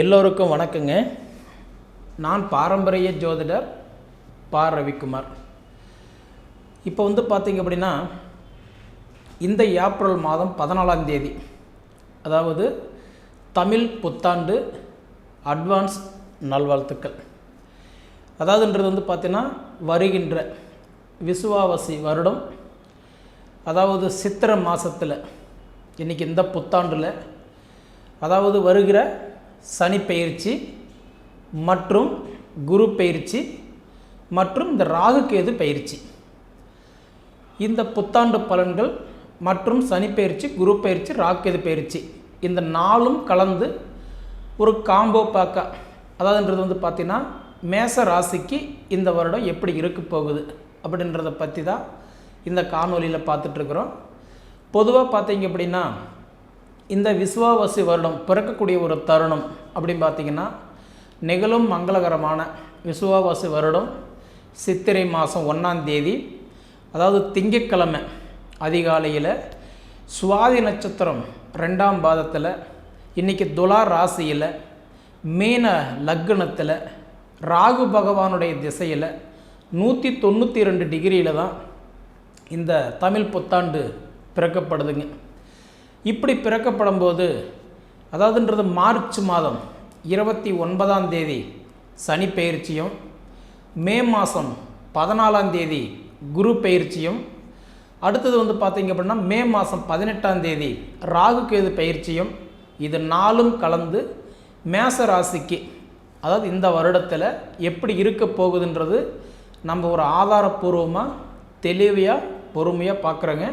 எல்லோருக்கும் வணக்கங்க. நான் பாரம்பரிய ஜோதிடர் பா. ரவிக்குமார். இப்போ வந்து பார்த்தீங்க அப்படின்னா இந்த ஏப்ரல் மாதம் பதினாலாம் தேதி அதாவது தமிழ் புத்தாண்டு அட்வான்ஸ் நல்வாழ்த்துக்கள். அதாவதுன்றது வந்து பார்த்திங்கன்னா வருகின்ற விசுவாவசி வருடம் அதாவது சித்திரை மாதத்தில் இன்றைக்கி இந்த புத்தாண்டில் அதாவது வருகிற சனி பெயர்ச்சி மற்றும் குரு பெயர்ச்சி மற்றும் இந்த ராகு கேது பயிற்சி இந்த புத்தாண்டு பலன்கள் மற்றும் சனி பயிற்சி குரு பயிற்சி ராகுகேது பயிற்சி இந்த நாளும் கலந்து ஒரு காம்போ பேக்கா அதாவதுன்றது வந்து பார்த்திங்கன்னா மேச ராசிக்கு இந்த வருடம் எப்படி இருக்க போகுது அப்படின்றத பற்றி தான் இந்த காணொலியில் பார்த்துட்ருக்குறோம் பொதுவாக பார்த்தீங்க அப்படின்னா இந்த விஸ்வாவசி வருடம் பிறக்கக்கூடிய ஒரு தருணம் அப்படின்னு பார்த்தீங்கன்னா நிகழும் மங்களகரமான விசுவாவாசி வருடம் சித்திரை மாதம் ஒன்றாம் தேதி. அதாவது திங்கட்கிழமை அதிகாலையில் சுவாதி நட்சத்திரம் ரெண்டாம் பாதத்தில் இன்றைக்கி துலா ராசியில் மீன லக்னத்தில் ராகு பகவானுடைய திசையில் நூற்றி தொண்ணூற்றி ரெண்டு டிகிரியில் தான் இந்த தமிழ் புத்தாண்டு பிறக்கப்படுதுங்க. இப்படி பிறக்கப்படும் போது அதாவதுன்றது மார்ச் மாதம் இருபத்தி ஒன்பதாம் தேதி சனி பயிற்சியும் மே மாதம் பதினாலாம் தேதி குரு பயிற்சியும் அடுத்தது வந்து பார்த்திங்க அப்படின்னா மே மாதம் பதினெட்டாம் தேதி ராகு கேது பயிற்சியும் இது நாளும் கலந்து மேச ராசிக்கு அதாவது இந்த வருடத்தில் எப்படி இருக்க போகுதுன்றது நம்ம ஒரு ஆதாரப்பூர்வமாக தெளிவையாக பொறுமையாக பார்க்குறோங்க.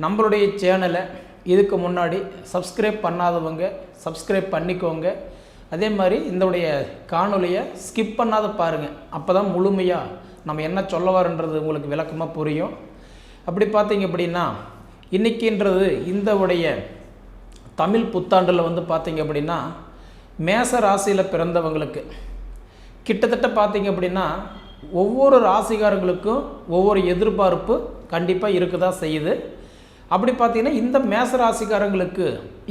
நம்மளுடைய சேனலை இதுக்கு முன்னாடி சப்ஸ்கிரைப் பண்ணாதவங்க சப்ஸ்கிரைப் பண்ணிக்கோங்க. அதே மாதிரி இதோடைய காணொலியை ஸ்கிப் பண்ணாத பாருங்கள் அப்போ தான் முழுமையாக நம்ம என்ன சொல்ல வரன்றது உங்களுக்கு விளக்கமாக புரியும். அப்படி பார்த்தீங்க அப்படின்னா இன்றைக்கின்றது இந்த உடைய தமிழ் புத்தாண்டில் வந்து பார்த்தீங்க அப்படின்னா மேச ராசியில் பிறந்தவங்களுக்கு கிட்டத்தட்ட பார்த்தீங்க அப்படின்னா ஒவ்வொரு ராசிகாரங்களுக்கும் ஒவ்வொரு எதிர்பார்ப்பு கண்டிப்பாக இருக்க தான் செய்யுது. அப்படி பார்த்தீங்கன்னா இந்த மேச ராசிக்காரங்களுக்கு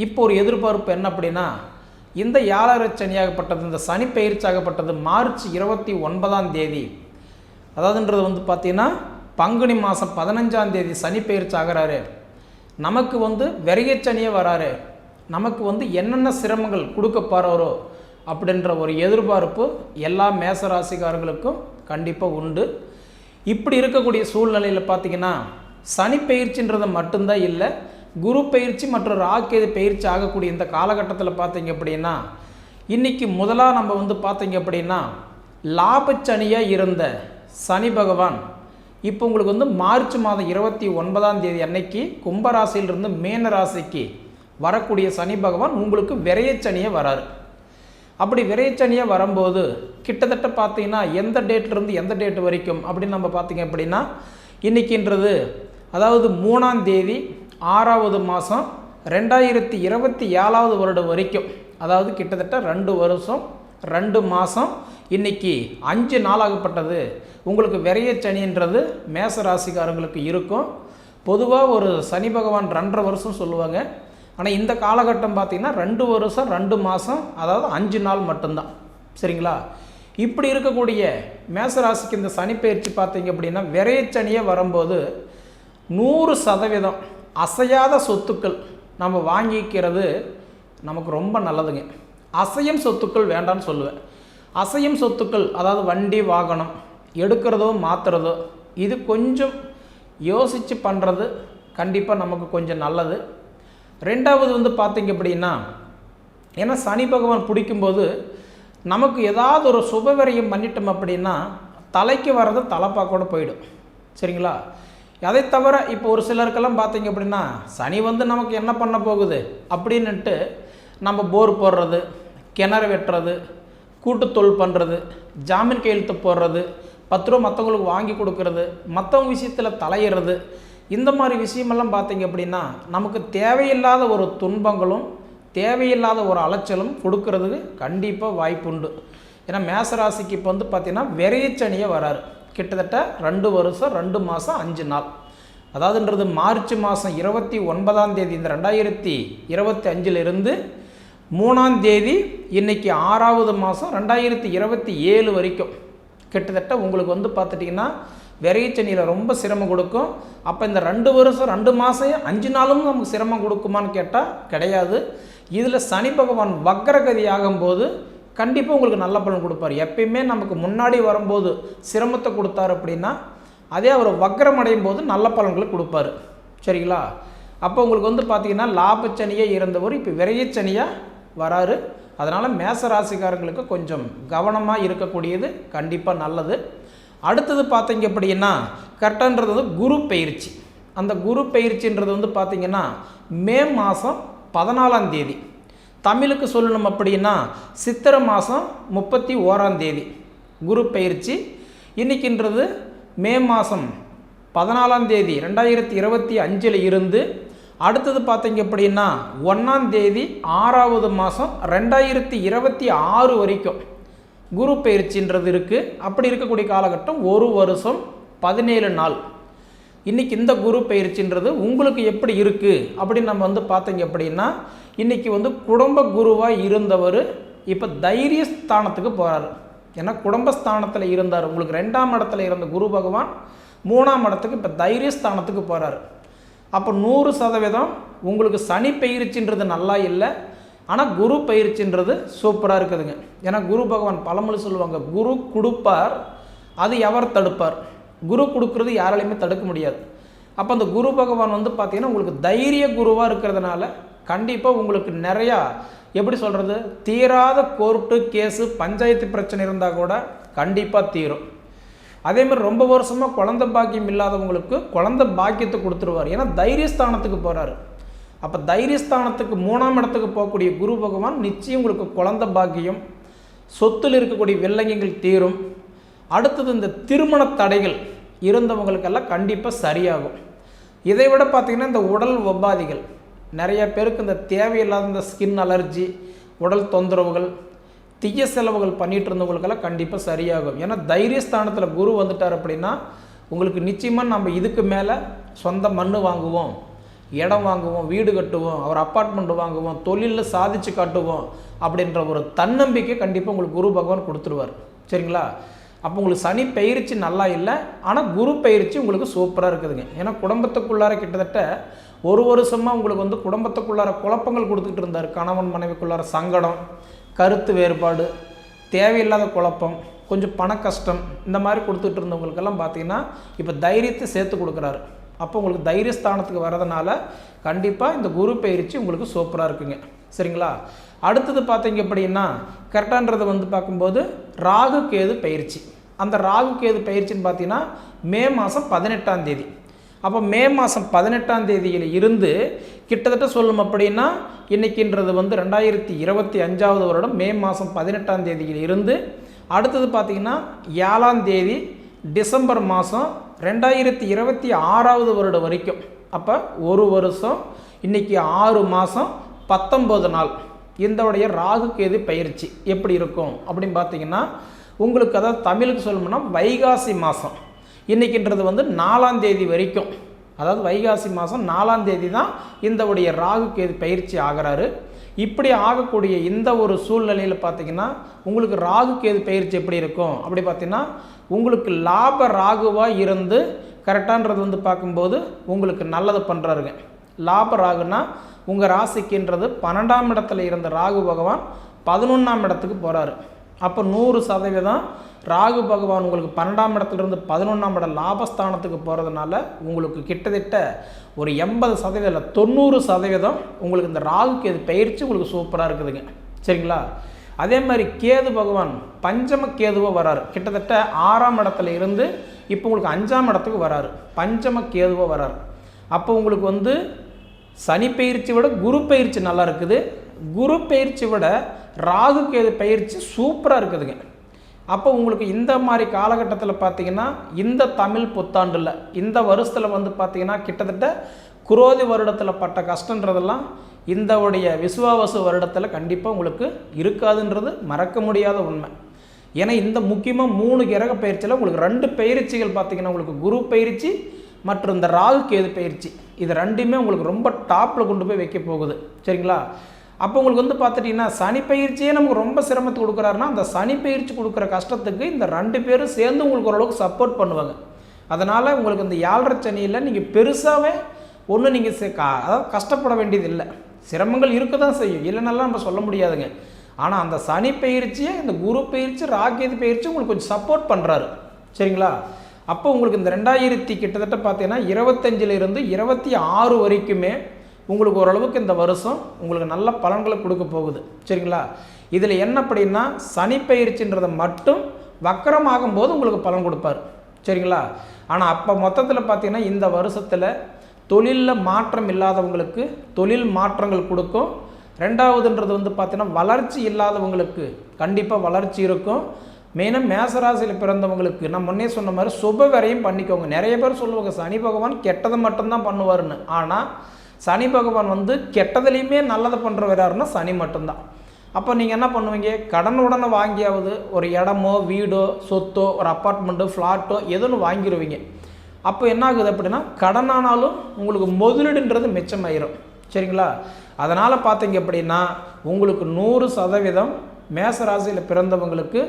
இப்போ ஒரு எதிர்பார்ப்பு என்ன அப்படின்னா இந்த யாழரை சனியாகப்பட்டது இந்த சனி பயிற்சியாகப்பட்டது மார்ச் இருபத்தி ஒன்பதாம் தேதி. அதாவதுன்றது வந்து பார்த்திங்கன்னா பங்குனி மாதம் பதினஞ்சாம் தேதி சனி பயிற்சி ஆகிறாரு. நமக்கு வந்து விரையச்சனியே வராரு. நமக்கு வந்து என்னென்ன சிரமங்கள் கொடுக்க போகிறாரோ அப்படின்ற ஒரு எதிர்பார்ப்பு எல்லா மேச ராசிக்காரங்களுக்கும் கண்டிப்பாக உண்டு. இப்படி இருக்கக்கூடிய சூழ்நிலையில் பார்த்திங்கன்னா சனி பயிற்சின்றது மட்டும்தான் இல்லை குரு பயிற்சி மற்றும் ராக்கேது பயிற்சி ஆகக்கூடிய இந்த காலகட்டத்தில் பார்த்தீங்க அப்படின்னா இன்றைக்கி முதலாக நம்ம வந்து பார்த்தீங்க அப்படின்னா லாபச்சனியாக இருந்த சனி பகவான் இப்போ உங்களுக்கு வந்து மார்ச் மாதம் இருபத்தி ஒன்பதாம் தேதி அன்னைக்கு கும்பராசியிலிருந்து மேன ராசிக்கு வரக்கூடிய சனி பகவான் உங்களுக்கு விரையச்சனியாக வராரு. அப்படி விரையச்சனியாக வரும்போது கிட்டத்தட்ட பார்த்தீங்கன்னா எந்த டேட்லேருந்து எந்த டேட் வரைக்கும் அப்படின்னு நம்ம பார்த்தீங்க அப்படின்னா இன்றைக்கின்றது அதாவது மூணாம் தேதி ஆறாவது மாதம் ரெண்டாயிரத்தி இருபத்தி ஏழாவது வருடம் வரைக்கும். அதாவது கிட்டத்தட்ட ரெண்டு வருஷம் ரெண்டு மாதம் இன்றைக்கி அஞ்சு நாளாகப்பட்டது. உங்களுக்கு விரைய சனின்றது மேச ராசிக்காரங்களுக்கு இருக்கும். பொதுவாக ஒரு சனி பகவான் ரெண்டரை வருஷம் சொல்லுவாங்க. ஆனால் இந்த காலகட்டம் பார்த்திங்கன்னா ரெண்டு வருஷம் ரெண்டு மாதம் அதாவது அஞ்சு நாள் மட்டும்தான். சரிங்களா? இப்படி இருக்கக்கூடிய மேசராசிக்கு இந்த சனி பயிற்சி பார்த்தீங்க அப்படின்னா விரையச்சனியே வரும்போது நூறு சதவீதம் அசையாத சொத்துக்கள் நம்ம வாங்கிக்கிறது நமக்கு ரொம்ப நல்லதுங்க. அசையும் சொத்துக்கள் வேண்டாம்னு சொல்லுவேன். அசையும் சொத்துக்கள் அதாவது வண்டி வாகனம் எடுக்கிறதோ மாற்றுறதோ இது கொஞ்சம் யோசித்து பண்ணுறது கண்டிப்பாக நமக்கு கொஞ்சம் நல்லது. ரெண்டாவது வந்து பார்த்திங்க அப்படின்னா ஏன்னா சனி பகவான் பிடிக்கும்போது நமக்கு ஏதாவது ஒரு சுபவிரயம் பண்ணிட்டோம் அப்படின்னா தலைக்கு வர்றது தலைப்பாக கூட போயிடும். சரிங்களா? அதை தவிர இப்போ ஒரு சிலருக்கெல்லாம் பார்த்தீங்க அப்படின்னா சனி வந்து நமக்கு என்ன பண்ண போகுது அப்படின்னுட்டு நம்ம போர் போடுறது கிணறு வெட்டுறது கூட்டுத்தொழில் பண்ணுறது ஜாமீன் கையெழுத்து போடுறது பத்து ரூபா மற்றவங்களுக்கு வாங்கி கொடுக்கறது மற்றவங்க விஷயத்தில் தலையிடுறது இந்த மாதிரி விஷயமெல்லாம் பார்த்தீங்க அப்படின்னா நமக்கு தேவையில்லாத ஒரு துன்பங்களும் தேவையில்லாத ஒரு அலைச்சலும் கொடுக்கறதுக்கு கண்டிப்பாக வாய்ப்புண்டு. ஏன்னா மேசராசிக்கு இப்போ வந்து பார்த்திங்கன்னா விரையச்சனியே வராரு. கிட்டத்தட்ட ரெண்டு வருஷம் ரெண்டு மாதம் அஞ்சு நாள். அதாவதுன்றது மார்ச் மாதம் இருபத்தி ஒன்பதாம் தேதி இந்த ரெண்டாயிரத்தி இருபத்தி அஞ்சிலிருந்து மூணாம் தேதி இன்றைக்கி ஆறாவது மாதம் ரெண்டாயிரத்தி இருபத்தி ஏழு வரைக்கும். கிட்டத்தட்ட உங்களுக்கு வந்து பார்த்துட்டிங்கன்னா விரைச்சனியில் ரொம்ப சிரமம் கொடுக்கும். அப்போ இந்த ரெண்டு வருஷம் ரெண்டு மாதம் அஞ்சு நாளும் நமக்கு சிரமம் கொடுக்குமான்னு கேட்டால் கிடையாது. இதில் சனி பகவான் வக்ரகதி ஆகும்போது கண்டிப்பாக உங்களுக்கு நல்ல பலன் கொடுப்பார். எப்பயுமே நமக்கு முன்னாடி வரும்போது சிரமத்தை கொடுத்தாரு அப்படின்னா அதே அவர் வக்கரம் அடையும் போது நல்ல பலன்களை கொடுப்பாரு. சரிங்களா? அப்போ உங்களுக்கு வந்து பார்த்தீங்கன்னா லாபச்சனியாக இருந்தவர் இப்போ விரையச்சனியாக வராரு. அதனால் மேச ராசிக்காரங்களுக்கு கொஞ்சம் கவனமாக இருக்கக்கூடியது கண்டிப்பாக நல்லது. அடுத்தது பார்த்தீங்க அப்படின்னா கரெக்டான்றது வந்து குரு பயிற்சி. அந்த குரு பயிற்சின்றது வந்து பார்த்தீங்கன்னா மே மாதம் பதினாலாம் தேதி. தமிழுக்கு சொல்லணும் அப்படின்னா சித்திரை மாதம் முப்பத்தி ஓராம் தேதி. குரு பயிற்சி. இன்னைக்குன்றது மே மாதம் பதினாலாம் தேதி ரெண்டாயிரத்தி இருபத்தி அஞ்சில் இருந்து. அடுத்தது பார்த்தீங்க அப்படின்னா ஒன்றாம் தேதி ஆறாவது மாதம் ரெண்டாயிரத்தி இருபத்தி ஆறு வரைக்கும் குரு பயிற்சின்றது இருக்குது அப்படி இருக்கக்கூடிய காலகட்டம் ஒரு வருஷம் பதினேழு நாள். இன்றைக்கி இந்த குரு பயிற்சின்றது உங்களுக்கு எப்படி இருக்குது அப்படின்னு நம்ம வந்து பார்த்தீங்க அப்படின்னா இன்றைக்கி வந்து குடும்ப குருவாக இருந்தவர் இப்போ தைரிய ஸ்தானத்துக்கு போகிறாரு ஏன்னா குடும்பஸ்தானத்தில் இருந்தார். உங்களுக்கு ரெண்டாம் இடத்துல இருந்த குரு பகவான் மூணாம் இடத்துக்கு இப்போ தைரிய ஸ்தானத்துக்கு போகிறாரு அப்போ நூறு சதவீதம் உங்களுக்கு சனி பயிற்சின்றது நல்லா இல்லை. ஆனால் குரு பயிற்சின்றது சூப்பராக இருக்குதுங்க. ஏன்னா குரு பகவான் பழமொழி சொல்லுவாங்க குரு கொடுப்பார் அது எவர் தடுப்பார்? குரு கொடுக்கறது யாராலையுமே தடுக்க முடியாது. அப்போ அந்த குரு பகவான் வந்து பார்த்தீங்கன்னா உங்களுக்கு தைரிய குருவாக இருக்கிறதுனால கண்டிப்பாக உங்களுக்கு நிறையா எப்படி சொல்கிறது தீராத கோர்ட்டு கேஸு பஞ்சாயத்து பிரச்சனை இருந்தால் கூட கண்டிப்பாக தீரும். அதே மாதிரி ரொம்ப வருஷமாக குழந்தை பாக்கியம் இல்லாதவங்களுக்கு குழந்தை பாக்கியத்தை கொடுத்துருவார். ஏன்னா தைரியஸ்தானத்துக்கு போகிறாரு அப்போ தைரியஸ்தானத்துக்கு மூணாம் இடத்துக்கு போகக்கூடிய குரு பகவான் நிச்சயம் உங்களுக்கு குழந்தை பாக்கியம் சொத்தில் இருக்கக்கூடிய வில்லங்கங்கள் தீரும். அடுத்தது இந்த திருமண தடைகள் இருந்தவங்களுக்கெல்லாம் கண்டிப்பாக சரியாகும். இதை விட பார்த்திங்கன்னா இந்த உடல் உபாதிகள் நிறைய பேருக்கு இந்த தேவையில்லாத இந்த ஸ்கின் அலர்ஜி உடல் தொந்தரவுகள் தீய செலவுகள் பண்ணிட்டு இருந்தவங்களுக்கெல்லாம் கண்டிப்பாக சரியாகும். ஏன்னா தைரியஸ்தானத்தில் குரு வந்துட்டார் அப்படின்னா உங்களுக்கு நிச்சயமாக நம்ம இதுக்கு மேலே சொந்த மண் வாங்குவோம் இடம் வாங்குவோம் வீடு கட்டுவோம் அவர் அப்பார்ட்மெண்ட் வாங்குவோம் தொழிலில் சாதிச்சு காட்டுவோம் அப்படின்ற ஒரு தன்னம்பிக்கை கண்டிப்பாக உங்களுக்கு குரு பகவான் கொடுத்துருவார். சரிங்களா? அப்போ உங்களுக்கு சனி பயிற்சி நல்லா இல்லை ஆனால் குரு பயிற்சி உங்களுக்கு சூப்பராக இருக்குதுங்க. ஏன்னா குடும்பத்துக்குள்ளார கிட்டத்தட்ட ஒரு வருஷமாக உங்களுக்கு வந்து குடும்பத்துக்குள்ளார குழப்பங்கள் கொடுத்துக்கிட்டு இருந்தார். கணவன் மனைவிக்குள்ளார சங்கடம் கருத்து வேறுபாடு தேவையில்லாத குழப்பம் கொஞ்சம் பண கஷ்டம் இந்த மாதிரி கொடுத்துட்டு இருந்தவங்களுக்கெல்லாம் பார்த்தீங்கன்னா இப்போ தைரியத்தை சேர்த்து கொடுக்குறாரு. அப்போ உங்களுக்கு தைரியஸ்தானத்துக்கு வரதுனால கண்டிப்பாக இந்த குரு பயிற்சி உங்களுக்கு சூப்பராக இருக்குங்க. சரிங்களா? அடுத்தது பார்த்தீங்க அப்படின்னா கரெக்டான்றது வந்து பார்க்கும்போது ராகு கேது பயிற்சி. அந்த ராகு கேது பயிற்சின்னு பார்த்தீங்கன்னா மே மாதம் பதினெட்டாம் தேதி. அப்போ மே மாதம் பதினெட்டாம் தேதியில் இருந்து கிட்டத்தட்ட சொல்லணும் அப்படின்னா இன்றைக்கின்றது வந்து ரெண்டாயிரத்தி இருபத்தி அஞ்சாவது வருடம் மே மாதம் பதினெட்டாம் தேதியில் இருந்து அடுத்தது பார்த்திங்கன்னா ஏழாம் தேதி டிசம்பர் மாதம் ரெண்டாயிரத்தி இருபத்தி ஆறாவது வருடம் வரைக்கும். அப்போ ஒரு வருஷம் இன்றைக்கி ஆறு மாதம் பத்தொம்பது நாள். இந்தவுடைய ராகு கேது பயிற்சி எப்படி இருக்கும் அப்படின்னு பார்த்தீங்கன்னா உங்களுக்கு அதாவது தமிழுக்கு சொல்லணும்னா வைகாசி மாதம் இன்றைக்கின்றது வந்து நாலாம் தேதி வரைக்கும். அதாவது வைகாசி மாதம் நாலாம் தேதி தான் இந்தவுடைய ராகு கேது பயிற்சி ஆகிறாரு. இப்படி ஆகக்கூடிய இந்த ஒரு சூழ்நிலையில் பார்த்தீங்கன்னா உங்களுக்கு ராகு கேது பயிற்சி எப்படி இருக்கும்? அப்படி பார்த்தீங்கன்னா உங்களுக்கு லாப ராகுவாக இருந்து கரெக்டான்றது வந்து பார்க்கும்போது உங்களுக்கு நல்லது பண்ணுறாருங்க லாப ராகுனா உங்கள் ராசிக்குன்றது பன்னெண்டாம் இடத்துல இருந்த ராகு பகவான் பதினொன்றாம் இடத்துக்கு போகிறாரு அப்போ நூறு சதவீதம் ராகு பகவான் உங்களுக்கு பன்னெண்டாம் இடத்துலேருந்து பதினொன்றாம் இடம் லாபஸ்தானத்துக்கு போகிறதுனால உங்களுக்கு கிட்டத்தட்ட ஒரு எண்பது சதவீதம் இல்லை தொண்ணூறு சதவீதம் உங்களுக்கு இந்த ராகு கேது பயிற்சி உங்களுக்கு சூப்பராக இருக்குதுங்க. சரிங்களா? அதே மாதிரி கேது பகவான் பஞ்சம கேதுவாக வராரு. கிட்டத்தட்ட ஆறாம் இடத்துல இருந்து இப்போ உங்களுக்கு அஞ்சாம் இடத்துக்கு வராரு. பஞ்சம கேதுவாக வராரு. அப்போ உங்களுக்கு வந்து சனி பயிற்சி விட குரு பயிற்சி நல்லா இருக்குது. குரு பயிற்சி விட ராகு கேது பயிற்சி சூப்பராக இருக்குதுங்க. அப்போ உங்களுக்கு இந்த மாதிரி காலகட்டத்தில் பார்த்தீங்கன்னா இந்த தமிழ் புத்தாண்டில் இந்த வருஷத்தில் வந்து பார்த்தீங்கன்னா கிட்டத்தட்ட குரோதி வருடத்தில் பட்ட கஷ்டன்றதெல்லாம் இந்த உடைய விசுவாவசு வருடத்தில் கண்டிப்பாக உங்களுக்கு இருக்காதுன்றது மறக்க முடியாத உண்மை. ஏன்னா இந்த முக்கியமாக மூணு கிரக பயிற்சியில் உங்களுக்கு ரெண்டு பயிற்சிகள் பார்த்தீங்கன்னா உங்களுக்கு குரு பயிற்சி மற்றும் இந்த ராகு கேது பயிற்சி. இது ரெண்டுமே உங்களுக்கு ரொம்ப டாப்பில் கொண்டு போய் வைக்க போகுது. சரிங்களா? அப்போ உங்களுக்கு வந்து பார்த்துட்டிங்கன்னா சனி பயிற்சியே நமக்கு ரொம்ப சிரமத்தை கொடுக்குறாருன்னா அந்த சனி பயிற்சி கொடுக்குற கஷ்டத்துக்கு இந்த ரெண்டு பேரும் சேர்ந்து உங்களுக்கு ஓரளவுக்கு சப்போர்ட் பண்ணுவாங்க. அதனால் உங்களுக்கு இந்த ஏழரை சனியில் நீங்கள் பெருசாகவே ஒன்றும் நீங்கள் அதாவது கஷ்டப்பட வேண்டியது இல்லை சிரமங்கள் இருக்க தான் செய்யும். இல்லைனாலாம் நம்ம சொல்ல முடியாதுங்க. ஆனால் அந்த சனி பயிற்சியை இந்த குரு பயிற்சி ராக்கேது பயிற்சி உங்களுக்கு கொஞ்சம் சப்போர்ட் பண்ணுறாரு சரிங்களா? அப்போ உங்களுக்கு இந்த ரெண்டாயிரத்தி கிட்டத்தட்ட பார்த்தீங்கன்னா இருபத்தஞ்சிலிருந்து இருபத்தி ஆறு வரைக்குமே உங்களுக்கு ஓரளவுக்கு இந்த வருஷம் உங்களுக்கு நல்ல பலன்களை கொடுக்க போகுது. சரிங்களா? இதில் என்ன அப்படின்னா சனி பயிற்சின்றதை மட்டும் வக்கரமாகும் போது உங்களுக்கு பலன் கொடுப்பார். சரிங்களா? ஆனால் அப்போ மொத்தத்தில் பார்த்தீங்கன்னா இந்த வருஷத்தில் தொழிலில் மாற்றம் இல்லாதவங்களுக்கு தொழில் மாற்றங்கள் கொடுக்கும். ரெண்டாவதுன்றது வந்து பார்த்திங்கன்னா வளர்ச்சி இல்லாதவங்களுக்கு கண்டிப்பாக வளர்ச்சி இருக்கும். மெயினாக மேசராசியில் பிறந்தவங்களுக்கு நான் முன்னே சொன்ன மாதிரி சுப வரையும் பண்ணிக்கோங்க. நிறைய பேர் சொல்லுவாங்க சனி பகவான் கெட்டதை மட்டும்தான் பண்ணுவார்னு ஆனால் சனி பகவான் வந்து கெட்டதுலேயுமே நல்லதை பண்ணுறவராருன்னா சனி மட்டும்தான். அப்போ நீங்கள் என்ன பண்ணுவீங்க? கடன் உடனே வாங்கியாவது ஒரு இடமோ வீடோ சொத்தோ ஒரு அப்பார்ட்மெண்ட்டோ ஃப்ளாட்டோ எதுன்னு வாங்கிடுவீங்க அப்போ என்ன ஆகுது அப்படின்னா கடனானாலும் உங்களுக்கு முதலீடுன்றது மிச்சமாயிரும். சரிங்களா? அதனால் பார்த்தீங்க அப்படின்னா உங்களுக்கு நூறு சதவீதம் மேசராசியில் பிறந்தவங்களுக்கு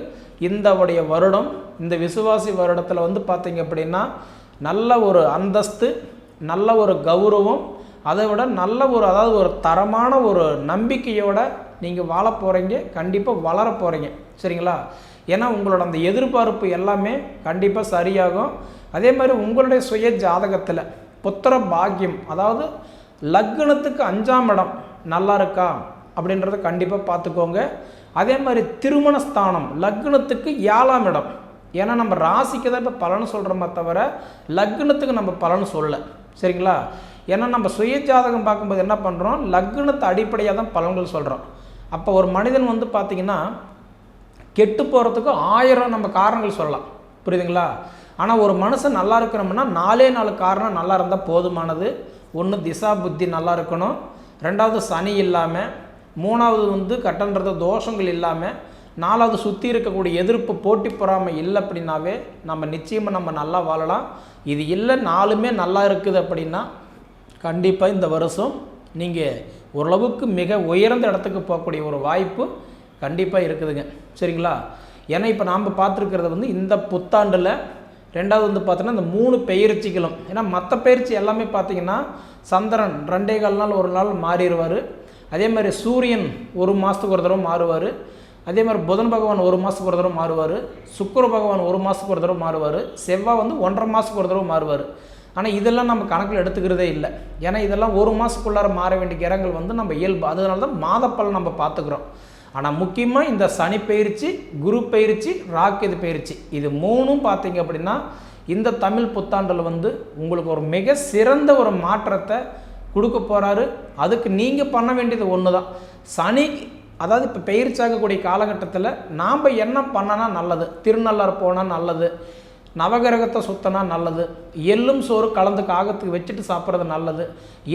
இந்த உடைய வருடம் இந்த விசுவாசி வருடத்தில் வந்து பார்த்தீங்க அப்படின்னா நல்ல ஒரு அந்தஸ்து நல்ல ஒரு கௌரவம் அதை விட நல்ல ஒரு அதாவது ஒரு தரமான ஒரு நம்பிக்கையோட நீங்கள் வாழ போகிறீங்க கண்டிப்பாக வளர போகிறீங்க சரிங்களா? ஏன்னா உங்களோட அந்த எதிர்பார்ப்பு எல்லாமே கண்டிப்பாக சரியாகும். அதே மாதிரி உங்களுடைய சுய ஜாதகத்தில் புத்திர பாக்கியம் அதாவது லக்னத்துக்கு அஞ்சாம் இடம் நல்லா இருக்கா அப்படின்றத கண்டிப்பாக பார்த்துக்கோங்க. அதே மாதிரி திருமண ஸ்தானம் லக்னத்துக்கு ஏழாம் இடம். ஏன்னா நம்ம ராசிக்கு தான் இப்போ பலன் சொல்கிறோமே தவிர லக்னத்துக்கு நம்ம பலன் சொல்லலை. சரிங்களா? ஏன்னா நம்ம சுய ஜாதகம் பார்க்கும்போது என்ன பண்ணுறோம் லக்னத்தை அடிப்படையாக தான் பலன்கள் சொல்கிறோம் அப்போ ஒரு மனிதன் வந்து பார்த்திங்கன்னா கெட்டு போகிறதுக்கு ஆயிரம் நம்ம காரணங்கள் சொல்லலாம். புரியுதுங்களா? ஆனால் ஒரு மனுஷன் நல்லா இருக்கிறோம்னா நாலே நாலு காரணம் நல்லா இருந்தால் போதுமானது. ஒன்று திசா புத்தி நல்லா இருக்கணும். ரெண்டாவது சனி இல்லாமல் மூணாவது வந்து கட்டன்றத தோஷங்கள் இல்லாமல் நாலாவது சுற்றி இருக்கக்கூடிய எதிர்ப்பு போட்டி பொறாமல் இல்லை அப்படின்னாவே நம்ம நிச்சயமாக நம்ம நல்லா வாழலாம். இது இல்லை நாலுமே நல்லா இருக்குது அப்படின்னா கண்டிப்பாக இந்த வருஷம் நீங்கள் ஓரளவுக்கு மிக உயர்ந்த இடத்துக்கு போகக்கூடிய ஒரு வாய்ப்பு கண்டிப்பாக இருக்குதுங்க. சரிங்களா? ஏன்னா இப்போ நாம் பார்த்துருக்கிறது வந்து இந்த புத்தாண்டில் ரெண்டாவது வந்து பார்த்தோன்னா இந்த மூணு பயிற்சிகளும். ஏன்னா மற்ற பயிற்சி எல்லாமே பார்த்தீங்கன்னா சந்திரன் ரெண்டே கால் நாள் ஒரு நாள் மாறிடுவார். அதே மாதிரி சூரியன் ஒரு மாதத்துக்கு ஒரு தடவை மாறுவார். அதே மாதிரி புதன் பகவான் ஒரு மாதத்துக்கு ஒரு தடவை மாறுவார். சுக்கர பகவான் ஒரு மாதத்துக்கு ஒரு தடவை மாறுவார். செவ்வாய் வந்து ஒன்றரை மாதத்துக்கு ஒரு தடவை மாறுவார். ஆனால் இதெல்லாம் நம்ம கணக்கில் எடுத்துக்கிறதே இல்லை. ஏன்னா இதெல்லாம் ஒரு மாதத்துக்குள்ளார மாற வேண்டிய கிரகங்கள் வந்து நம்ம இயல்பு. அதனால தான் மாதப்பலன் நம்ம பார்த்துக்குறோம். ஆனால் முக்கியமாக இந்த சனி பயிற்சி குரு பயிற்சி ராக்கெது பயிற்சி. இது மூணும் பார்த்தீங்க அப்படின்னா இந்த தமிழ் புத்தாண்டில் வந்து உங்களுக்கு ஒரு மிக சிறந்த ஒரு மாற்றத்தை கொடுக்க போகிறாரு அதுக்கு நீங்கள் பண்ண வேண்டியது ஒன்று தான் சனி அதாவது இப்போ பயிற்சியாகக்கூடிய காலகட்டத்தில் நாம் என்ன பண்ணனா நல்லது? திருநள்ளார் போனால் நல்லது. நவகிரகத்தை சுத்தனா நல்லது. எள்ளும் சோறு கலந்து காகத்துக்கு வச்சுட்டு சாப்பிட்றது நல்லது.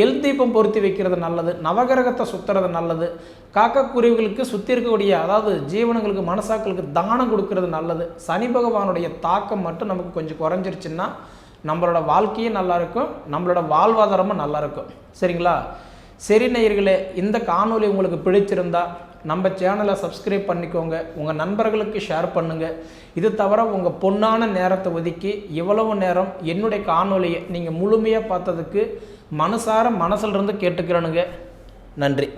எல் தீபம் பொருத்தி வைக்கிறது நல்லது. நவகிரகத்தை சுற்றுறது நல்லது. காக்கக்குருவிகளுக்கு சுற்றி இருக்கக்கூடிய அதாவது ஜீவனங்களுக்கு மனசாக்களுக்கு தானம் கொடுக்கறது நல்லது. சனி பகவானுடைய தாக்கம் மட்டும் நமக்கு கொஞ்சம் குறைஞ்சிருச்சுன்னா நம்மளோட வாழ்க்கையும் நல்லாயிருக்கும் நம்மளோட வாழ்வாதாரமும் நல்லாயிருக்கும் சரிங்களா? சரி நேயர்களே இந்த காணொலி உங்களுக்கு பிடிச்சிருந்தா நம்ம சேனலை சப்ஸ்கிரைப் பண்ணிக்கோங்க. உங்கள் நண்பர்களுக்கு ஷேர் பண்ணுங்கள் இது தவிர உங்கள் பொன்னான நேரத்தை ஒதுக்கி இவ்வளவு நேரம் என்னுடைய காணொலியை நீங்கள் முழுமையாக பார்த்ததுக்கு மனசார மனசிலிருந்து கேட்டுக்கிறனுங்க. நன்றி.